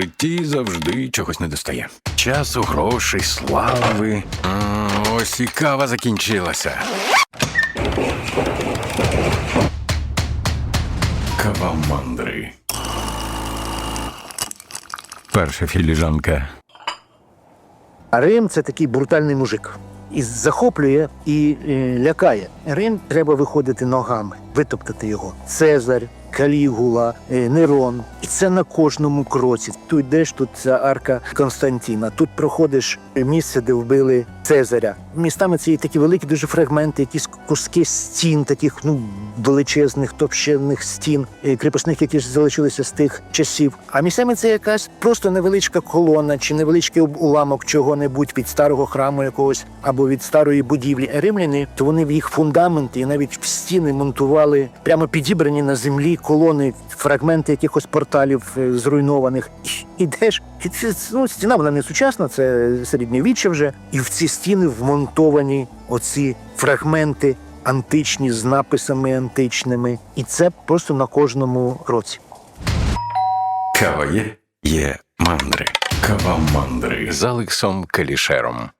житті завжди чогось не достає. Часу, грошей, слави. Ось і кава закінчилася. Кава мандри. Перша філіжанка. Рим це такий брутальний мужик. І захоплює і е, лякає. Рим треба виходити ногами, витоптати його. Цезарь, Калігула, е, Нерон. І це на кожному кроці. Тут йдеш, тут ця арка Константіна. Тут проходиш місце, де вбили Цезаря. Містами це є такі великі дуже фрагменти, якісь куски стін, таких ну величезних топщенних стін, е, кріпосних, які залишилися з тих часів. А місцями це якась просто невеличка колона чи невеличкий уламок чого-небудь від старого храму якогось або від старої будівлі. Римляни, то вони в їх фундаменти і навіть в стіни монтували прямо підібрані на землі колони, фрагменти якихось порталів е, зруйнованих. Ідеш, ну, стіна вона не сучасна, це середньовіччя вже. І в ці стіни вмонтовані оці фрагменти античні з написами античними. І це просто на кожному році. Кава є? Є мандри. Кава мандри з Алексом Калішером.